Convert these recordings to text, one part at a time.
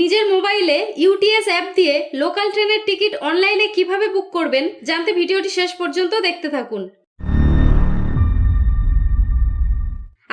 নিজের মোবাইলে UTS app দিয়ে লোকাল ট্রেনের টিকিট অনলাইনে কীভাবে বুক করবেন জানতে ভিডিওটি শেষ পর্যন্ত দেখতে থাকুন।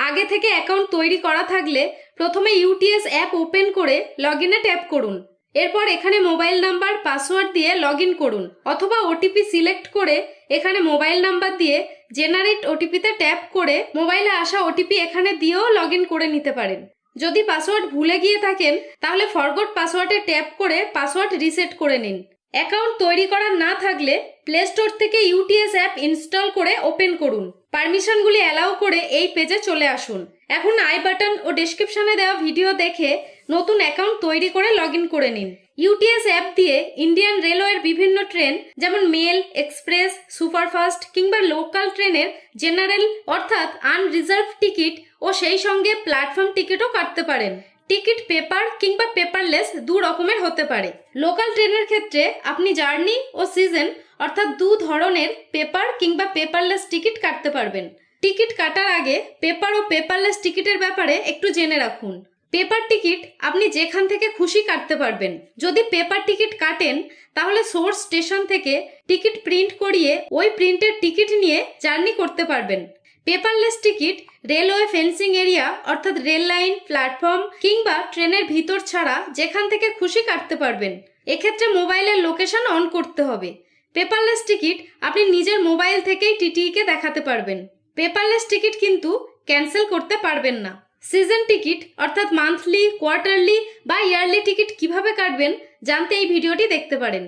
আগে থেকে অ্যাকাউন্ট তৈরি করা থাকলে প্রথমে ইউটিএস অ্যাপ ওপেন করে লগ ইনে ট্যাপ করুন। এরপর এখানে মোবাইল নাম্বার, পাসওয়ার্ড দিয়ে লগ করুন অথবা ওটিপি সিলেক্ট করে এখানে মোবাইল নাম্বার দিয়ে জেনারেট ওটিপিতে ট্যাপ করে মোবাইলে আসা ওটিপি এখানে দিয়েও লগ করে নিতে পারেন। যদি পাসওয়ার্ড ভুলে গিয়ে থাকেন, তাহলে ফরগট পাসওয়ার্ডে ট্যাপ করে পাসওয়ার্ড রিসেট করে নিন। অ্যাকাউন্ট তৈরি করা না থাকলে প্লে স্টোর থেকে ইউটিএস অ্যাপ ইনস্টল করে ওপেন করুন। পারমিশনগুলি অ্যালাউ করে এই পেজে চলে আসুন। এখন আই বাটন ও ডিসক্রিপশনে দেওয়া ভিডিও দেখে নতুন অ্যাকাউন্ট তৈরি করে লগ করে নিন। ইউটিএস অ্যাপ দিয়ে ইন্ডিয়ান রেলওয়ের বিভিন্ন ট্রেন যেমন মেল এক্সপ্রেস সুপারফাস্ট কিংবা লোকাল ট্রেনের জেনারেল অর্থাৎ আনরিজার্ভ টিকিট ও সেই সঙ্গে প্ল্যাটফর্ম টিকিটও কাটতে পারেন। টিকিট পেপার কিংবা পেপারলেস দু রকমের হতে পারে। লোকাল ট্রেনের ক্ষেত্রে আপনি জার্নি ও সিজন অর্থাৎ দু ধরনের পেপার কিংবা পেপারলেস টিকিট কাটতে পারবেন। টিকিট কাটার আগে পেপার ও পেপারলেস টিকিটের ব্যাপারে একটু জেনে রাখুন। পেপার টিকিট আপনি যেখান থেকে খুশি কাটতে পারবেন। যদি পেপার টিকিট কাটেন, তাহলে সোর্স স্টেশন থেকে টিকিট প্রিন্ট করিয়ে ওই প্রিন্টের টিকিট নিয়ে জার্নি করতে পারবেন। Paperless ticket railway fencing area, অর্থাৎ রেল লাইন, প্ল্যাটফর্ম, কিংবা ট্রেনের ভিতর ছাড়া যেখান থেকে খুশি কাটতে পারবেন। এক্ষেত্রে মোবাইলের লোকেশন অন করতে হবে। পেপারলেস টিকিট আপনি নিজের মোবাইল থেকেই টিটিইকে দেখাতে পারবেন। পেপারলেস টিকিট কিন্তু ক্যান্সেল করতে পারবেন না। সিজন টিকিট অর্থাৎ মান্থলি কোয়ার্টারলি বা ইয়ারলি টিকিট কীভাবে কাটবেন জানতে এই ভিডিওটি দেখতে পারেন।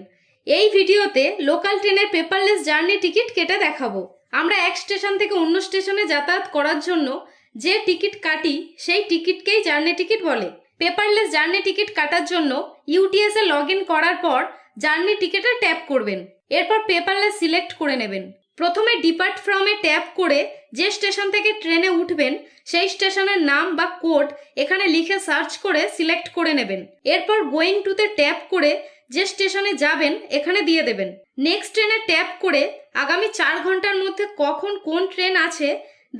এই ভিডিওতে লোকাল ট্রেনের পেপারলেস জার্নি টিকিট কেটে দেখাবো। আমরা এক স্টেশন থেকে অন্য স্টেশনে যাতায়াত করার জন্য যে টিকিট কাটি, সেই টিকিটকেই জার্নি টিকিট বলে। পেপারলেস জার্নি টিকিট কাটার জন্য ইউটিএস লগ করার পর জার্নি টিকিটে ট্যাপ করবেন। এরপর পেপারলেস সিলেক্ট করে নেবেন। প্রথমে ডিপার্ট ফ্রমে ট্যাপ করে যে স্টেশন থেকে ট্রেনে উঠবেন, সেই স্টেশনের নাম বা কোড এখানে লিখে সার্চ করে সিলেক্ট করে নেবেন। এরপর গোয়িং টুতে ট্যাপ করে যে স্টেশনে যাবেন, এখানে দিয়ে দেবেন। নেক্সট ট্রেনে ট্যাপ করে আগামী চার ঘণ্টার মধ্যে কখন কোন ট্রেন আছে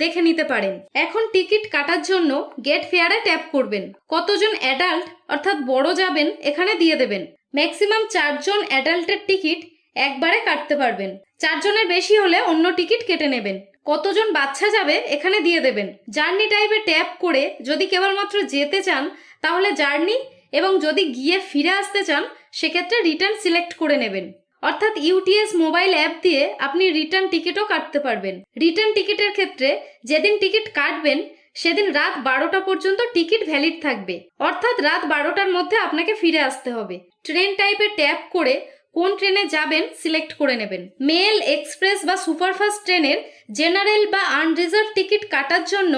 দেখে নিতে পারেন। এখন টিকিট কাটার জন্য গেট ফেয়ারে ট্যাপ করবেন। কতজন অ্যাডাল্ট অর্থাৎ বড় যাবেন, এখানে দিয়ে দেবেন। ম্যাক্সিমাম চারজন অ্যাডাল্টের টিকিট একবারে কাটতে পারবেন। চারজনের বেশি হলে অন্য টিকিট কেটে নেবেন। কতজন বাচ্চা যাবে এখানে দিয়ে দেবেন। জার্নি টাইপে ট্যাপ করে যদি কেবলমাত্র যেতে চান, তাহলে জার্নি এবং যদি গিয়ে ফিরে আসতে চান, সেক্ষেত্রে রিটার্ন সিলেক্ট করে নেবেন। অর্থাৎ ইউটিএস মোবাইল অ্যাপ দিয়ে আপনি রিটার্ন টিকিটও কাটতে পারবেন। রিটার্ন টিকিটের ক্ষেত্রে যেদিন টিকিট কাটবেন, সেদিন রাত বারোটা পর্যন্ত টিকিট ভ্যালিড থাকবে। অর্থাৎ রাত বারোটার মধ্যে আপনাকে ফিরে আসতে হবে। ট্রেন টাইপে ট্যাপ করে কোন ট্রেনে যাবেন সিলেক্ট করে নেবেন? মেল, এক্সপ্রেস বা সুপারফাস্ট ট্রেনের জেনারেল বা আনরিজার্ভ টিকিট কাটার জন্য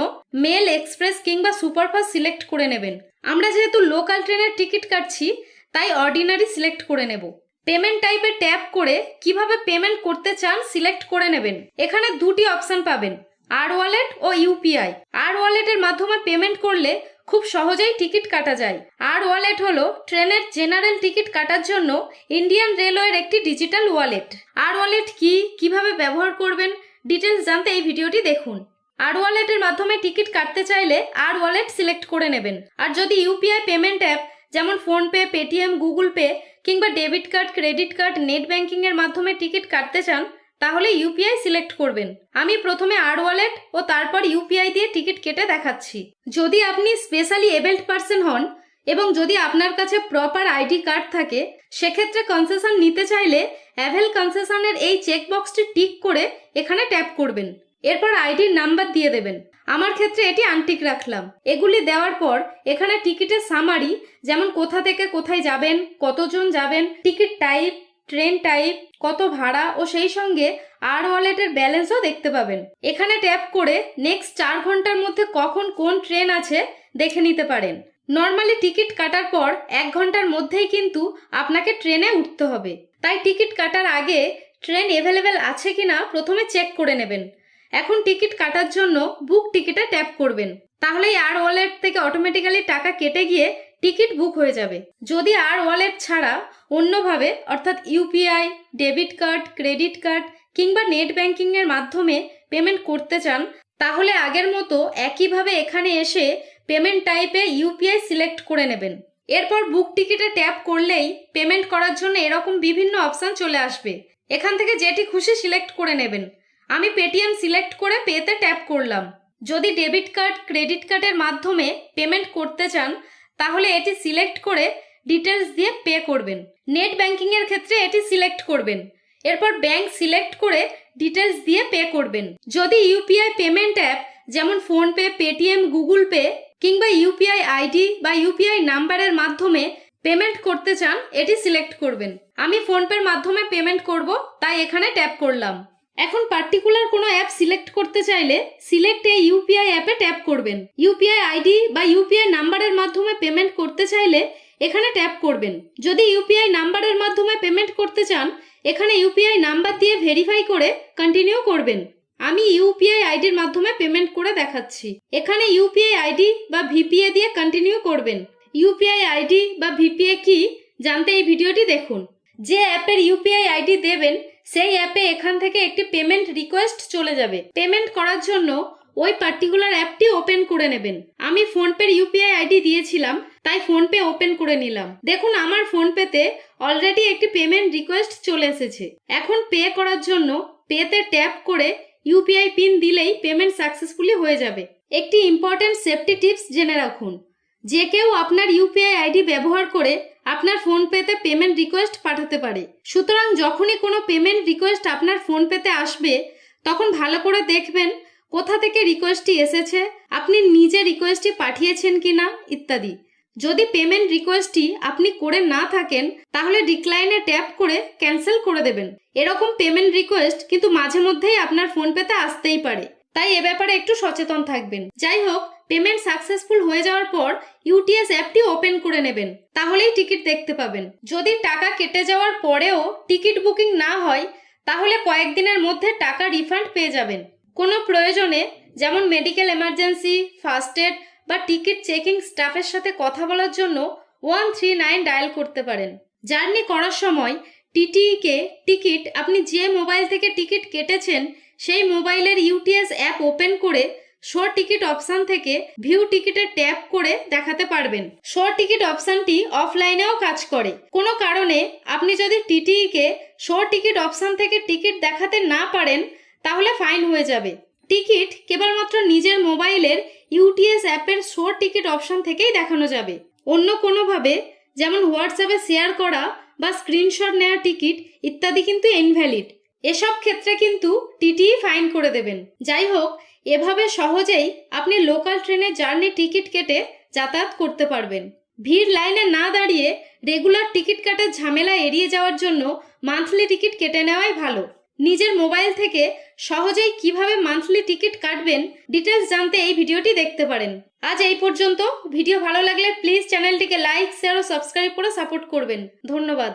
মেল, এক্সপ্রেস কিংবা সুপারফাস্ট সিলেক্ট করে নেবেন। আমরা যেহেতু লোকাল ট্রেনের টিকিট কাটছি, তাই অর্ডিনারি সিলেক্ট করে নেব। পেমেন্ট টাইপে ট্যাপ করে কীভাবে পেমেন্ট করতে চান সিলেক্ট করে নেবেন। এখানে দুটি অপশন পাবেন, আর ওয়ালেট ও ইউপিআই আর ওয়ালেটের মাধ্যমে পেমেন্ট করলে খুব সহজেই টিকিট কাটা যায়। আর ওয়ালেট হলো ট্রেনের জেনারেল টিকিট কাটার জন্য ইন্ডিয়ান রেলওয়ের একটি ডিজিটাল ওয়ালেট। আর ওয়ালেট কি, কীভাবে ব্যবহার করবেন ডিটেলস জানতে এই ভিডিওটি দেখুন। আর ওয়ালেটের মাধ্যমে টিকিট কাটতে চাইলে আর ওয়ালেট সিলেক্ট করে নেবেন। আর যদি ইউপিআই পেমেন্ট অ্যাপ, যেমন ফোনপে, পেটিএম, গুগল পে কিংবা debit card, credit card, net banking এর মাধ্যমে টিকিট কাটতে চান তাহলে ইউপিআই সিলেক্ট করবেন। আমি প্রথমে আর ওয়ালেট ও তারপর ইউপিআই দিয়ে টিকিট কেটে দেখাচ্ছি। যদি আপনি স্পেশালি এবেল্ড পার্সন হন এবং যদি আপনার কাছে প্রপার আইডি কার্ড থাকে, সেক্ষেত্রে কনসেশন নিতে চাইলে অ্যাভেল কনসেশনের এই চেকবক্সটি টিক করে এখানে ট্যাপ করবেন। এরপর আইডির নাম্বার দিয়ে দেবেন। আমার ক্ষেত্রে এটি আনটিক রাখলাম। এগুলি দেওয়ার পর এখানে টিকিটের সামারি যেমন কোথা থেকে কোথায় যাবেন, কতজন যাবেন টিকিট টাইপ ট্রেন টাইপ, কত ভাড়া ও সেই সঙ্গে আর ওয়ালেটের ব্যালেন্সও দেখতে পাবেন। এখানে ট্যাপ করে নেক্সট চার ঘণ্টার মধ্যে কখন কোন ট্রেন আছে দেখে নিতে পারেন। নর্মালি টিকিট কাটার পর এক ঘণ্টার মধ্যেই কিন্তু আপনাকে ট্রেনে উঠতে হবে। তাই টিকিট কাটার আগে ট্রেন অ্যাভেলেবেল আছে কিনা প্রথমে চেক করে নেবেন। এখন টিকিট কাটার জন্য বুক টিকিটে ট্যাপ করবেন। তাহলেই আর ওয়ালেট থেকে অটোমেটিক্যালি টাকা কেটে গিয়ে টিকিট বুক হয়ে যাবে। যদি আর ওয়ালেট ছাড়া অন্যভাবে, অর্থাৎ UPI debit card, credit card কিংবা নেট ব্যাংকিং এর মাধ্যমে পেমেন্ট করতে চান, তাহলে আগের মতো একইভাবে এখানে এসে পেমেন্ট টাইপে ইউপিআই সিলেক্ট করে নেবেন। এরপর বুক টিকিটে ট্যাপ করলেই পেমেন্ট করার জন্য এরকম বিভিন্ন অপশান চলে আসবে। এখান থেকে যেটি খুশি সিলেক্ট করে নেবেন। আমি পেটিএম সিলেক্ট করে পেতে ট্যাপ করলাম। যদি ডেবিট কার্ড, ক্রেডিট কার্ডের মাধ্যমে পেমেন্ট করতে চান তাহলে এটি সিলেক্ট করে ডিটেলস দিয়ে পে করবেন। নেট ব্যাংকিংয়ের ক্ষেত্রে এটি সিলেক্ট করবেন। এরপর ব্যাংক সিলেক্ট করে ডিটেলস দিয়ে পে করবেন। যদি ইউপিআই পেমেন্ট অ্যাপ যেমন ফোনপে পেটিএম গুগল পে কিংবা ইউপিআই আইডি বা ইউপিআই নাম্বারের মাধ্যমে পেমেন্ট করতে চান, এটি সিলেক্ট করবেন। আমি ফোনপের মাধ্যমে পেমেন্ট করব, তাই এখানে ট্যাপ করলাম। এখন পার্টিকুলার কোনো অ্যাপ সিলেক্ট করতে চাইলে সিলেক্ট এই ইউপিআই অ্যাপে ট্যাপ করবেন। ইউপিআই আইডি বা ইউপিআই নাম্বারের মাধ্যমে পেমেন্ট করতে চাইলে এখানে ট্যাপ করবেন। যদি ইউপিআই নাম্বারের মাধ্যমে পেমেন্ট করতে চান, এখানে ইউপিআই নাম্বার দিয়ে ভেরিফাই করে কন্টিনিউ করবেন। আমি ইউপিআই আইডির মাধ্যমে পেমেন্ট করে দেখাচ্ছি। এখানে ইউপিআই আইডি বা ভিপিএ দিয়ে কন্টিনিউ করবেন। ইউপিআই আইডি বা ভিপিএ কি, জানতে এই ভিডিওটি দেখুন। যে অ্যাপের ইউপিআই আইডি দেবেন সেই অ্যাপে এখান থেকে একটি পেমেন্ট রিকোয়েস্ট চলে যাবে। পেমেন্ট করার জন্য ওই পার্টিকুলার অ্যাপটি ওপেন করে নেবেন। আমি ফোনপের ইউপিআই আইডি দিয়েছিলাম, তাই ফোনপে ওপেন করে নিলাম। দেখুন, আমার ফোনপেতে অলরেডি একটি পেমেন্ট রিকোয়েস্ট চলে এসেছে। এখন পে করার জন্য পেতে ট্যাপ করে ইউপিআই পিন দিলেই পেমেন্ট সাকসেসফুলি হয়ে যাবে। একটি ইম্পর্ট্যান্ট সেফটি টিপস জেনে রাখুন। যে কেউ আপনার ইউপিআই আইডি ব্যবহার করে আপনার ফোনপেতে পেমেন্ট রিকোয়েস্ট পাঠাতে পারে। সুতরাং যখনই কোনো পেমেন্ট রিকোয়েস্ট আপনার ফোনপেতে আসবে, তখন ভালো করে দেখবেন কোথা থেকে রিকোয়েস্টটি এসেছে, আপনি নিজে রিকোয়েস্টটি পাঠিয়েছেন কিনা, ইত্যাদি। যদি পেমেন্ট রিকোয়েস্টটি আপনি করে না থাকেন, তাহলে ডিক্লাইনে ট্যাপ করে ক্যান্সেল করে দেবেন। এরকম পেমেন্ট রিকোয়েস্ট কিন্তু মাঝে মধ্যেই আপনার ফোনপেতে আসতেই পারে। তাই এ ব্যাপারে একটু সচেতন থাকবেন। যাই হোক পেমেন্ট সাকসেসফুল হয়ে যাওয়ার পর ইউটিএস অ্যাপটি ওপেন করে নেবেন, তাহলেই টিকিট দেখতে পাবেন। যদি টাকা কেটে যাওয়ার পরেও টিকিট বুকিং না হয়, তাহলে কয়েকদিনের মধ্যে টাকা রিফান্ড পেয়ে যাবেন। কোনো প্রয়োজনে, যেমন মেডিকেল এমার্জেন্সি, ফার্স্ট এড বা টিকিট চেকিং স্টাফের সাথে কথা বলার জন্য ওয়ান থ্রি নাইন ডায়াল করতে পারেন। জার্নি করার সময় টিটিইকে টিকিট, আপনি যে মোবাইল থেকে টিকিট কেটেছেন সেই মোবাইলের ইউটিএস অ্যাপ ওপেন করে শো টিকিট অপশান থেকে ভিউ টিকিটে ট্যাপ করে দেখাতে পারবেন। শো টিকিট অপশানটি অফলাইনেও কাজ করে। কোনো কারণে আপনি যদি টিটিইকে শো টিকিট অপশন থেকে টিকিট দেখাতে না পারেন, তাহলে ফাইন হয়ে যাবে। টিকিট কেবলমাত্র নিজের মোবাইলের ইউটিএস অ্যাপের শো টিকিট অপশন থেকেই দেখানো যাবে। অন্য কোনোভাবে, যেমন হোয়াটসঅ্যাপে শেয়ার করা বা স্ক্রিনশট নেওয়া টিকিট ইত্যাদি কিন্তু ইনভ্যালিড। এসব ক্ষেত্রে কিন্তু টিটিই ফাইন করে দেবেন। যাই হোক, এভাবে সহজেই আপনি লোকাল ট্রেনে জার্নি টিকিট কেটে যাতায়াত করতে পারবেন। ভিড় লাইনে না দাঁড়িয়ে রেগুলার টিকিট কাটার ঝামেলা এড়িয়ে যাওয়ার জন্য মান্থলি টিকিট কেটে নেওয়াই ভালো। নিজের মোবাইল থেকে সহজেই কীভাবে মান্থলি টিকিট কাটবেন ডিটেলস জানতে এই ভিডিওটি দেখতে পারেন। আজ এই পর্যন্ত। ভিডিও ভালো লাগলে প্লিজ চ্যানেলটিকে লাইক, শেয়ার ও সাবস্ক্রাইব করে সাপোর্ট করবেন। ধন্যবাদ।